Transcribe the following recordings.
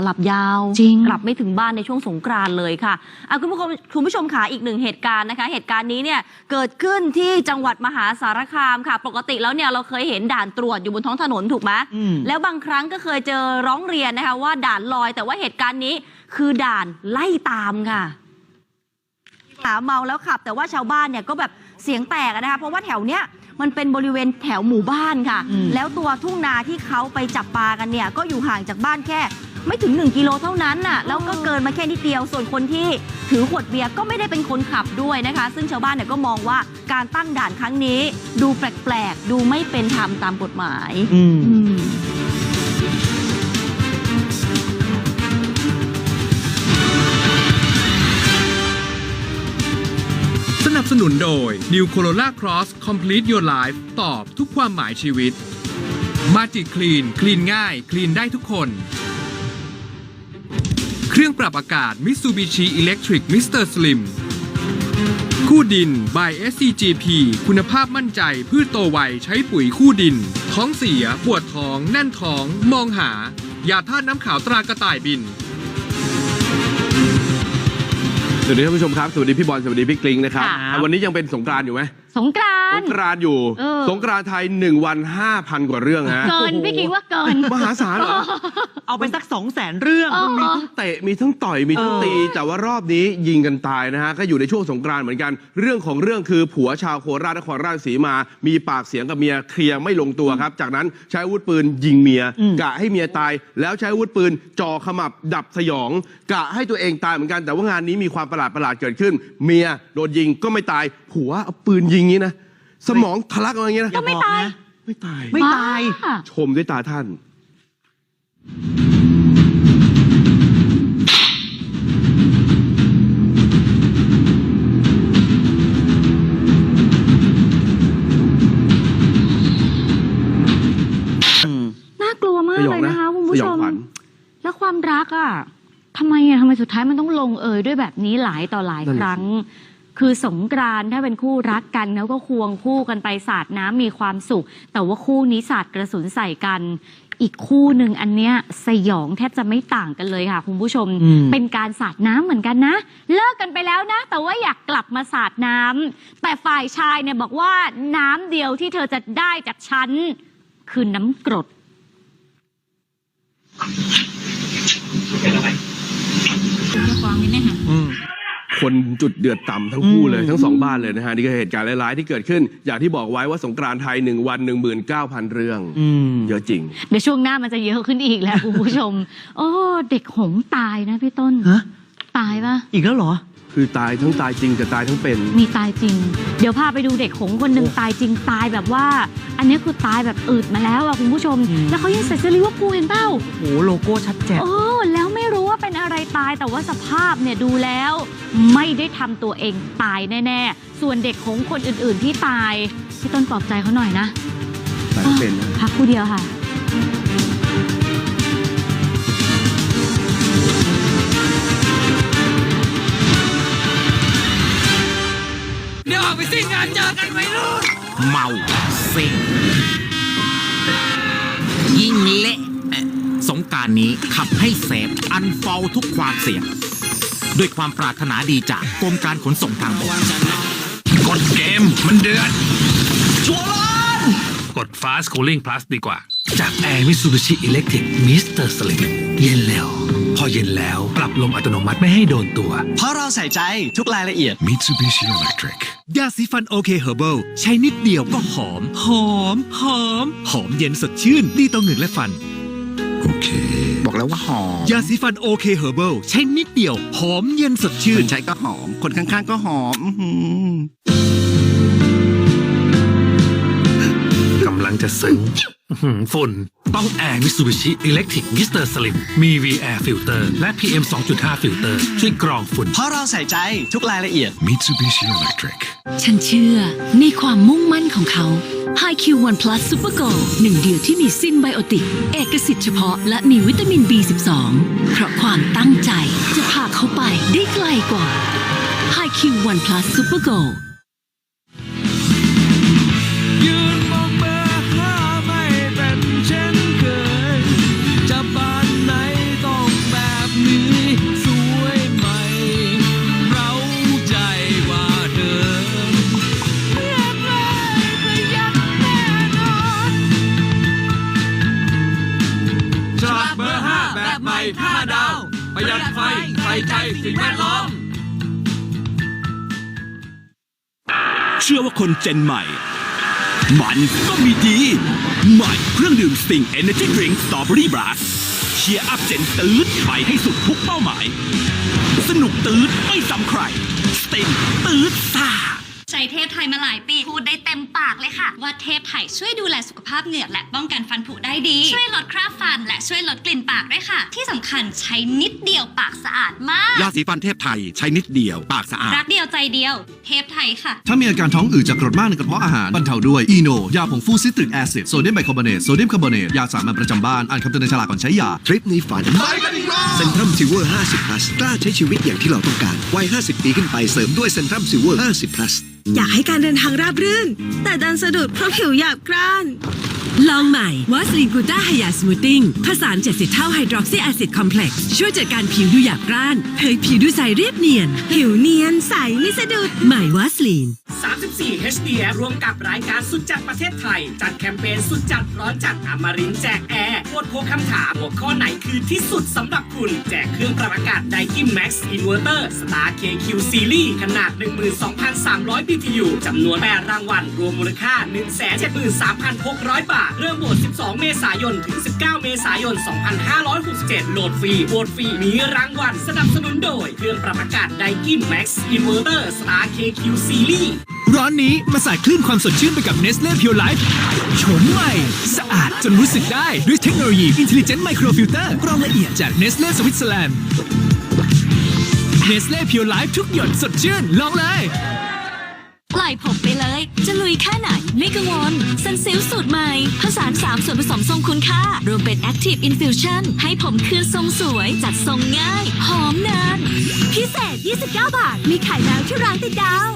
หลับยาวจริงกลับไม่ถึงบ้านในช่วงสงกรานต์เลยค่ะอะคุณผู้ชมคุณผู้ชมค่ะอีกหนึ่งเหตุการณ์นะคะ เหตุการณ์นี้เนี่ยเกิดขึ้นที่จังหวัดมหาสารคามค่ะ ปกติแล้วเนี่ยเราเคยเห็นด่านตรวจอยู่บนท้องถนนถูกไหมอืมแล้วบางครั้งก็เคยเจอร้องเรียนนะคะว่าด่านลอย แต่ว่าเหตุการณ์นี้คือด่านไล่ตามค่ะหาเมาแล้วขับ แต่ว่าชาวบ้านเนี่ยก็แบบเสียงแตกอะนะคะเพราะว่าแถวเนี้ยมันเป็นบริเวณแถวหมู่บ้านค่ะอืมแล้วตัวทุ่งนาที่เขาไปจับปลากันเนี่ยก็อยู่ห่างจากบ้านแค่ ไม่ถึง 1 กิโลเท่านั้นน่ะแล้วก็เกินมาแค่นิดเดียวส่วนคนที่ถือขวดเบียร์ก็ไม่ได้เป็นคนขับด้วยนะคะ ซึ่งชาวบ้านเนี่ยก็มองว่าการตั้งด่านครั้งนี้ ดูแปลกๆ ดูไม่เป็นธรรมตามกฎหมาย อืม อืม สนับสนุนโดย New Corolla Cross Complete Your Life ตอบทุกความหมายชีวิต Magic Clean คลีนง่าย คลีนได้ทุกคน เครื่องปรับอากาศ Mitsubishi Electric Mr. Slim คู่ดิน by SCGP คุณภาพมั่นใจพืชโตไวใช้ปุ๋ยคู่ดิน ท้องเสีย ปวดท้อง แน่นท้อง มองหา ยาท่าตุน้ำขาวตรากระต่ายบิน สวัสดีท่านผู้ชมครับ สวัสดีพี่บอล สวัสดีพี่กลิงนะครับ ค่ะอะวันนี้ยังเป็นสงกรานต์อยู่ไหม สงกราสนงต์กรานต์อยู่ เออ สงกรานต์ไทย 1 วัน 5,000 กว่าเรื่องฮะ เกินพี่คิดว่าเกิน มหาศาลเหรอ เอาไปสักสองแสนเรื่องเออมีทั้งเตะมีทั้งต่อยมีทั้งเออตี แต่ว่ารอบนี้ยิงกันตายนะฮะ ก็อยู่ในช่วงสงกรานต์เหมือนกัน เรื่องของเรื่องคือผัวชาวโคราชนครราชสีมา มีปากเสียงกับเมียเคลียร์ไม่ลงตัวครับ จากนั้นใช้อาวุธปืนยิงเมีย กะให้เมียตาย แล้วใช้อาวุธปืนจ่อขมับดับสยอง กะให้ตัวเองตายเหมือนกัน แต่ว่างานนี้มีความประหลาดประหลาดๆเกิดขึ้น เมียโดนยิงก็ไม่ตาย ผัวเอาปืนยิงงี้นะ สมองทะลักออกมาอย่างนี้นะอย่าบอกนะไม่ตาย ไม่ตาย บ้ชมด้วยตาท่านน่ากลัวมากสยอเลงยนะนะคะคุณผู้สยชองม ขวัญ แล้วความรักอะทำไมอะทำไมสุดท้ายมันต้องลงเอยด้วยแบบนี้หลายต่อหลายนั่นคน่ะรั้ง คือสงกรานต์ถ้าเป็นคู่รักกันเขาก็ควงคู่กันไปสาดน้ำมีความสุข แต่ว่าคู่นี้สาดกระสุนใส่กัน อีกคู่หนึ่งอันเนี้ยสยองแทบจะไม่ต่างกันเลยค่ะคุณผู้ชม อืม เป็นการสาดน้ำเหมือนกันนะ เลิกกันไปแล้วนะ แต่ว่าอยากกลับมาสาดน้ำแต่ฝ่ายชายเนี่ยบอกว่าน้ำเดียวที่เธอจะได้จากฉันคือน้ำกรด อืม คนจุดเดือดต่ำทั้งคู่เลยทั้งสองบ้านเลยนะฮะนี่ก็เหตุการณ์ร้ายๆที่เกิดขึ้น อย่างที่บอกไว้ว่าสงกรานต์ไทย 1 วัน 19,000 เรื่องอืมเยอะจริง เดี๋ยวช่วงหน้ามันจะเยอะขึ้นอีกแล้วคุณผู้ชม โอ้เด็กหงส์ตายนะพี่ต้นฮะตายปะอีกแล้วเหรอ คือตายทั้งตายจริงกับตายทั้งเป็น มีตายจริง เดี๋ยวพาไปดูเด็กหงส์คนหนึ่งตายจริงตายแบบว่า อันนี้คือตายแบบอืดมาแล้วอะคุณผู้ชมอืมแล้วเขายังใส่เสื้อลิเวอร์พูลเห็นเปล่าโอ้โหโลโก้ชัดแจ๋ว ตายแต่ว่าสภาพเนี่ยดูแล้ว ไม่ได้ทำตัวเองตายแน่ ๆ ส่วนเด็กหงส์คนอื่นๆที่ตายพี่ต้นปลอบใจเขาหน่อยนะตายทั้งเป็นนะพักคู่เดียวค่ะเมาซิงยิ่งเละเอ่อ สงกรารนี้ขับให้เซฟอันฟอลทุกความเสี่ยง ด้วยความปรารถนาดีจากกรมการขนส่งทางบกกดเกมมันเดือดกด Fast Cooling Plus ดีกว่า จาก Air Mitsubishi Electric Mr. Slim เย็นแล้วพอเย็นแล้วปรับลมอัตโนมัติไม่ให้โดนตัว เพราะเราใส่ใจทุกรายละเอียด Mitsubishi Electric ยาสีฟันโอเคเฮอร์เบิลใช้นิดเดียวก็หอม หอม หอม หอมเย็นสดชื่น ดีต่อเหงือกและฟัน โอเค บอกแล้วว่าหอมยาสีฟันโอเคเฮอร์เบิลใช้นิดเดียว หอมเย็นสดชื่คนนใช้ก็หอม คนข้างๆก็หอมอื้อหือ กำลังจะซึ้งอื้อหือฝุ่น ต้อง Air Mitsubishi Electric Mr. Slim มี VR Filter และ PM 2.5 Filter ช่วยกรองฝุ่น เพราะเราใส่ใจทุกรายละเอียด Mitsubishi Electric ฉันเชื่อในความมุ่งมั่นของเขา High Q One Plus Super Go หนึ่งเดียวที่มีซินไบโอติก เอกสิทธิ์เฉพาะและมีวิตามิน B12 เพราะความตั้งใจจะพาเขาไปได้ไกลกว่า High Q One Plus Super Go ห้าดาว ประหยัดไฟใส่ใจสิ่งแวดล้อม เชื่อว่าคนเจนใหม่ มันก็มีดี ใหม่เครื่องดื่มสติง Energy Drink Strawberry Blast เชียร์อัพเจนตืดไปให้สุดทุกเป้าหมาย สนุกตืดไม่ซ้ำใครสติงตืดซ่า ใช้เทพไทยมาหลายปี พูดได้เต็มปากเลยค่ะ ว่าเทพไทยช่วยดูแลสุขภาพเหงือกและป้องกันฟันผุได้ดี ช่วยลดคราบฟัน และช่วยลดกลิ่นปากด้วยค่ะ ที่สำคัญใช้นิดเดียวปากสะอาดมาก ยาสีฟันเทพไทยใช้นิดเดียว ปากสะอาด รักเดียวใจเดียว เทพไทยค่ะ ถ้ามีอาการท้องอืดจากกรดมากในกระเพาะอาหารบรรเทาด้วยอีโนยาผงฟูซิตริกแอซิดโซเดียมไบคาร์บอเนตโซเดียมคาร์บอเนตยาสามัญประจำบ้านอ่านคำเตือนในฉลากก่อนใช้ยาทริปนี้ฝันเซ็นทรัมซิลเวอร์50 plus กล้าใช้ชีวิตอย่างที่เราต้องการวัย50 ปีขึ้นไปเสริมด้วยเซ็นทรัมซิลเวอร์50 plus อยากให้การเดินทางราบรื่น แต่ดันสะดุดเพราะผิวหยาบกร้าน ลองใหม่วาสลีนกูต้าไฮยาสมูทติ้งผสาน70 เท่าไฮดรอกซีแอซิดคอมเพล็กซ์ช่วยจัดการผิวดูหยาบกร้านเผยผิวดูใสเรียบเนียน ผิวเนียนใสไม่สะดุด ใหม่วาสลีน34 HDF รวมกับรายการสุดจัดประเทศไทย จัดแคมเปญสุดจัดร้อนจัดอมรินแจกแอร์โคดโพคำถามหัวข้อไหนคือที่สุดสำหรับคุณ แจกเครื่องปรับอากาศไดกิมแม็กซ์อินเวอร์เตอร์สตาร์ KQ Series ขนาด 12,300 BTU จำนวน8รางวัลรวมมูลค่า 173,600 บาทเริ่มโหวต 12 เมษายน ถึง 19 เมษายน 2567 โหลดฟรี โหวตฟรี มีรางวัล สนับสนุนโดย เครื่องปรับอากาศไดกิมแม็กซ์อินเวอร์เตอร์สตาร์ KQ Series ร้อนนี้มาใส่คลื่นความสดชื่นไปกับ Nestle Pure Life โฉมใหม่ สะอาดจนรู้สึกได้ด้วยเทคโนโลยี Intelligent Microfilter กรองละเอียดจาก Nestle Switzerland Nestle Pure Life ทุกหยดสดชื่น ลองเลย ยแค่ไหน ไม่กังวลซันซิลสูตรใหม่ ผสาน3ส่วนผสมทรงคุณค่า รวมเป็น Active Infusion ให้ผมคืนทรงสวย จัดทรงง่าย หอมนาน พิเศษ 29 บาท มีขายแล้วที่ร้านติดดาว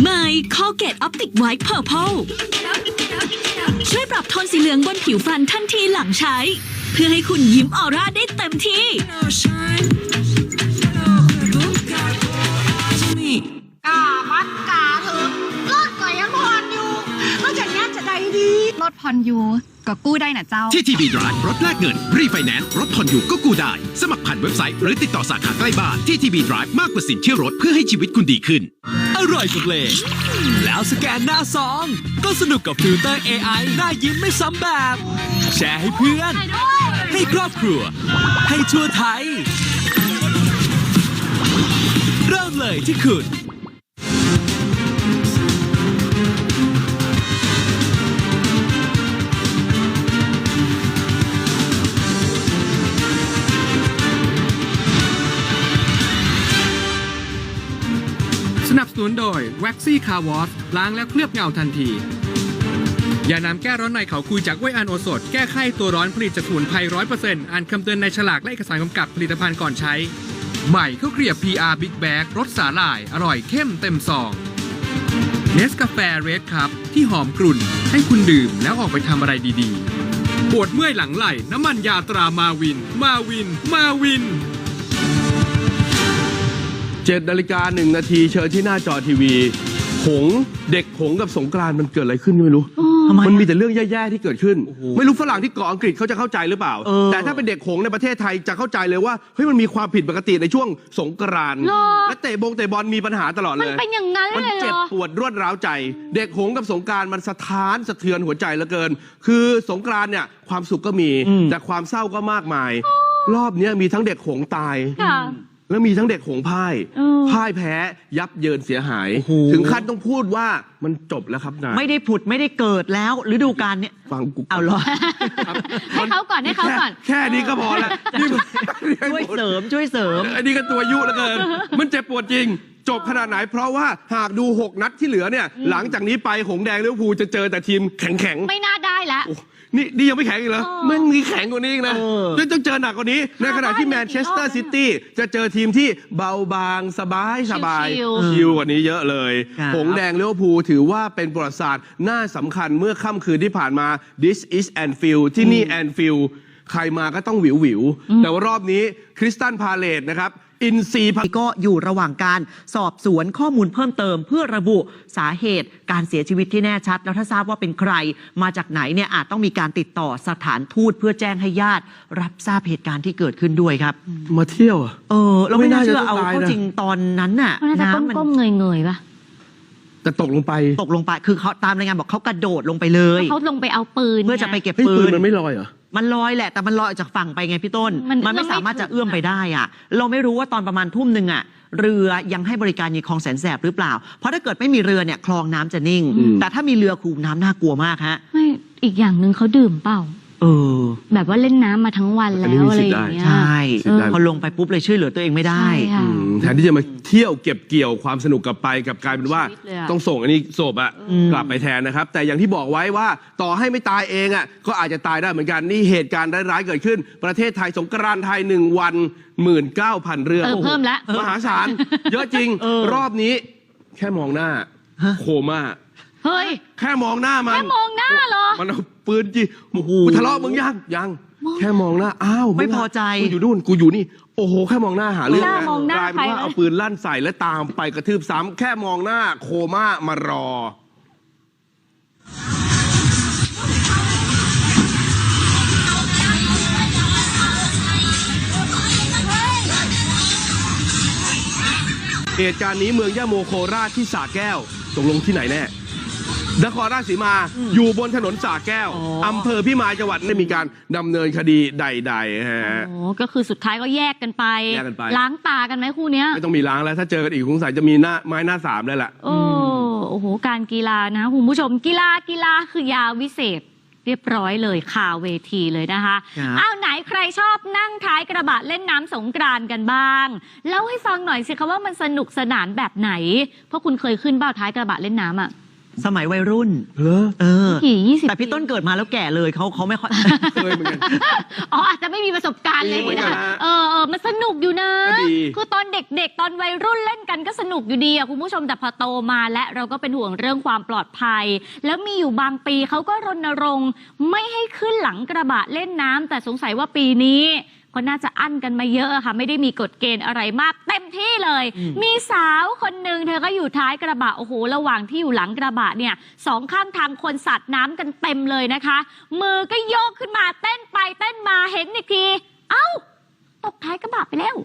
ใหม่ Colgate Optic White Purple ช่วยปรับโทนสีเหลืองบนผิวฟันทันทีหลังใช้ เพื่อให้คุณยิ้มออร่าได้เต็มที่กามัดกา ด้ดีรถผ่อนอยู่ก็กู้ได้นะเจ้า ที่ทีบีดรายรถแลกเงิน รีไฟแนนซ์รถผ่อนอยู่ก็กู้ได้ สมัครผ่านเว็บไซต์ หรือติดต่อสาขาใกล้บ้านที่ทีบีดรายมากกว่าสินเชื่อรถเพื่อให้ชีวิตคุณดีขึ้น อร่อยสุดเลยแล้วสแกนหน้าซอง ก็สนุกกับฟิลเตอร์ AI หน้ายิ้มไม่ซ้ำแบบ แชร์ให้เพื่อน ให้ครอบครัว ให้ทั่วไทย เริ่มเลยที่คุณ นโดย Waxy Car Wash ล้างแล้วเคลือบเงาทันที ยาน้ำแก้ร้อนในเขาคุยจากเวยอันโอสด แก้ไข้ตัวร้อนผลิตจากสมุนไพรร้อยเปอร์เซ็นต์อ่านคำเตือนในฉลากและเอกสารกำกับผลิตภัณฑ์ก่อนใช้ ใหม่ข้าวเกลียบ PR Big Bag รสสาหร่าย อร่อยเข้มเต็มซองเนสกาแฟเรดครับที่หอมกลุ่น ให้คุณดื่มแล้วออกไปทำอะไรดีๆ ปวดเมื่อยหลังไหล่น้ำมันยาตรามาวิน มาวิน มาวิน 7นาฬิกาหนึ่งนาทีเชิญที่หน้าจอทีวี หงส์เด็กหงส์กับสงกรานต์มันเกิดอะไรขึ้นไม่รู้ ทำไมอะ มันมีแต่เรื่องแย่ๆที่เกิดขึ้นโอ้โหไม่รู้ฝรั่งที่เกาะอังกฤษเขาจะเข้าใจหรือเปล่า เออ แต่ถ้าเป็นเด็กหงส์ในประเทศไทยจะเข้าใจเลยว่าเฮ้ยมันมีความผิดปกติในช่วงสงกรานต์หรอ และเตะบงเตะบอลมีปัญหาตลอดมัเลนย เป็นอย่างนั้นมันเลยเหรเจ็บอ ปวดรวดร้าวใจ เด็กหงส์กับสงกรารมันสะท้านสะเทือนหัวใจเหลือเกิน คือสงกรานต์เนี่ยความสุขก็มีอืมแต่ความเศร้าก็มากมาย รอบเนี้ยมีทั้งเด็กหงส์ตาย ค่ะ แล้วมีทั้งเด็กหงส์พ่ายเออ พ่ายแพ้ยับเยินเสียหาย โอ้โห ถึงขั้นต้องพูดว่ามันจบแล้วครับนายไม่ได้ผุดไม่ได้เกิดแล้วฤดูกาลเนี้ยฟังกูเอาเหรอ ครับให้เขาก่อนให้เขาก่อน แค่แค่นี้ก็พอแล้วนี่มันช่วยเสริมช่วยเสริม อันนี้ก็ตัวยุแล้วเกิน มันเจ็บปวดจริง จบขนาดไหน เพราะว่าหากดู 6 นัดที่เหลือเนี่ย หลังจากนี้ไปหงส์แดงลิเวอร์พูลจะเจอแต่ทีมแข็งๆ ไม่น่าได้แล้วโอ้นี่นี่ยังไม่แข็งอีกเหรอเออมันมีแข็งกว่านี้อีกนะเออต้องต้องเจอหนักกว่านี้ ในขณะที่แมนเชสเตอร์ซิตี้จะเจอทีมที่เบาบางสบายสบายชิวชิวกว่านี้เยอะเลยครับหงส์แดงลิเวอร์พูลถือว่าเป็นประวัติศาสตร์น่าสำคัญเมื่อค่ำคืนที่ผ่านมา This is Anfield ที่นี่ Anfield ใครมาก็ต้องหวิวหวิวๆแต่ว่ารอบนี้คริสตันพาเลตนะครับ อินทรีย์พัฒก็อยู่ระหว่างการสอบสวนข้อมูลเพิ่มเติม เพื่อระบุสาเหตุการเสียชีวิตที่แน่ชัด แล้วถ้าทราบว่าเป็นใคร มาจากไหนเนี่ยอาจต้องมีการติดต่อสถานทูตเพื่อแจ้งให้ญาติ รับทราบเหตุการณ์ที่เกิดขึ้นด้วยครับ มาเที่ยวอะเออเราไม่น่าไม่น่าจะเชื่อเอาต้องตายนะเข้าจริงตอนนั้นน่ะมันน่าจะน้ำมันก้มๆเงยเงยๆปะแต่ตกลงไปตกลงไปคือเขาตามรายงานบอกเขากระโดดลงไปเลย เขาลงไปเอาปืนเพื่อจะไปไงเก็บเฮ้ยปืปืนน มันไม่ลอยเหรอ มันลอยแหละ แต่มันลอยออกจากฝั่งไปไงพี่ต้น มันมันไม่เราไม่สามารถจะถึงเอื้อมไปได้อะเราไม่รู้ว่าตอนประมาณทุ่มหนึ่งอะเรือยังให้บริการอยู่คลองแสนแสบหรือเปล่า เพราะถ้าเกิดไม่มีเรือเนี่ยคลองน้ำจะนิ่ง อืม แต่ถ้ามีเรือคูน้ำน่ากลัวมากฮะ ไม่อีกอย่างหนึ่งเขาดื่มเปล่า เออแบบว่าเล่นน้ำมาทั้งวันอัแล้นนี้วมีอะไรสิทธิ์อได้ย่างเงี้ย ใช่เออ พอลงไปปุ๊บเลยช่วยเหลือตัวเองไม่ได้ ใช่ค่ะ อืมแทนที่จะมาเที่ยวเก็บเกี่ยวความสนุกกลับไปกลับกลายเป็นว่าชีวิตเลยอะ ต้องส่งอันนี้ศพอะอืมกลับไปแทนนะครับ แต่อย่างที่บอกไว้ว่าต่อให้ไม่ตายเองอะก็อาจจะตายได้เหมือนกันนี่เหตุการณ์ร้ายๆเกิดขึ้น ประเทศไทยสงกรานต์ไทยหนึ่งวันหมื่นเก้าพันเรื่องเออโโหเพิ่มละมหาศาล เยอะจริงเออรอบนี้ แค่มองหน้าฮะโคม่า เฮ้ย แค่มองหน้ามันแค่มองหน้าเหรอ มันเอาปืนจีโอ้โหทะเลาะมึงยังยัง แค่มองหน้าอ้าวไม่งะพอใจกูอยู่นู่นกูอยู่นี่ โอ้โหแค่มองหน้าหาเรื่องหน้านะมองหน้ากลายเป็นว่าใครนะเอาปืนลั่นใส่และตามไปกระทืบซ้ำแค่มองหน้าโคม่ามารอ เหตุการณ์นี้เมืองย่าโมโคราชที่สาแก้วตกลงที่ไหนแน่นครราชสีมาอยู่บนถนนสาแก้วอ๋ออ อำเภอพิมายจังหวัดได้มีการดำเนินคดีใดๆฮะโอ้ก็คือสุดท้ายก็แยกกันไป แยกกันไป ล้างตากันไหมคู่เนี้ยไม่ต้องมีล้างแล้ว ถ้าเจอกันอีกคงใส่จะมีหน้าไม้หน้าสามแล้วแหละโอ้โอ้โห การกีฬานะคุณผู้ชมกีฬากีฬาคือยาวิเศษ เรียบร้อยเลยคาเวทีเลยนะคะครับ อ้าวไหนใครชอบนั่งท้ายกระบะเล่นน้ำสงกรานต์กันบ้างเล่าให้ฟังหน่อยสิคะว่ามันสนุกสนานแบบไหน เพราะคุณเคยขึ้นเบ้าท้ายกระบะเล่นน้ำอะ สมัยวัยรุ่น เหรอเออ กี่ยี่สิบแต่พี่ต้นเกิดมาแล้วแก่เลยเขาเขาไม่ค่อย เคยเหมือนกัน อ๋ออาจจะไม่มีประสบการณ์เลยมีเหมือนกันนะฮะเออเออมันสนุกอยู่นะ ก็ดี คือตอนเด็กๆ ตอนวัยรุ่นเล่นกันก็สนุกอยู่ดีอะคุณผู้ชมแต่พอโตมาและเราก็เป็นห่วงเรื่องความปลอดภัย แล้วมีอยู่บางปีเขาก็รณรงค์ ไม่ให้ขึ้นหลังกระบะเล่นน้ำแต่สงสัยว่าปีนี้ก็น่าจะอั้นกันมาเยอะอะค่ะ ไม่ได้มีกฎเกณฑ์อะไรมาก เต็มที่เลย มีสาวคนหนึ่งเธอก็อยู่ท้ายกระบะโอ้โหระหว่างที่อยู่หลังกระบะเนี่ยสองข้างทางคนสัตว์น้ำกันเต็มเลยนะคะ มือก็โยกขึ้นมาเต้นไปเต้นมาเห็นอีกที เอ้า ตกท้ายกระบะไปแล้ว